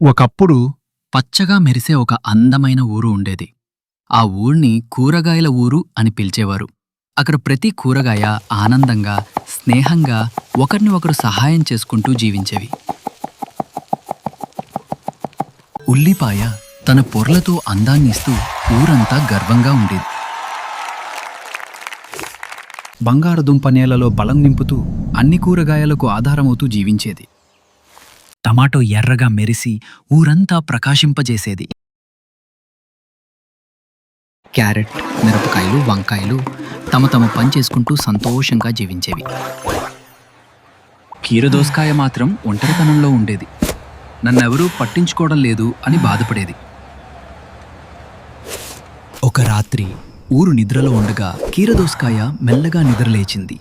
ఒకప్పుడు పచ్చగా మెరిసే ఒక అందమైన ఊరు ఉండేది. ఆ ఊర్ని కూరగాయల ఊరు అని పిలిచేవారు. అక్కడ ప్రతి కూరగాయ ఆనందంగా స్నేహంగా ఒకరిని ఒకరు సహాయం చేసుకుంటూ జీవించేవి. ఉల్లిపాయ తన పొర్లతో అందాన్నిస్తూ ఊరంతా గర్వంగా ఉండేది. బంగారదుంప నేలలో బలం నింపుతూ అన్ని కూరగాయలకు ఆధారమవుతూ జీవించేది. టమాటో ఎర్రగా మెరిసి ఊరంతా ప్రకాశింపజేసేది. క్యారెట్ మిరపకాయలు వంకాయలు తమ తమ పని చేసుకుంటూ సంతోషంగా జీవించేవి. కీరదోసకాయ మాత్రం ఒంటరితనంలో ఉండేది. నన్నెవరూ పట్టించుకోవడం లేదు అని బాధపడేది. ఒక రాత్రి ఊరు నిద్రలో ఉండగా కీరదోసకాయ మెల్లగా నిద్రలేచింది.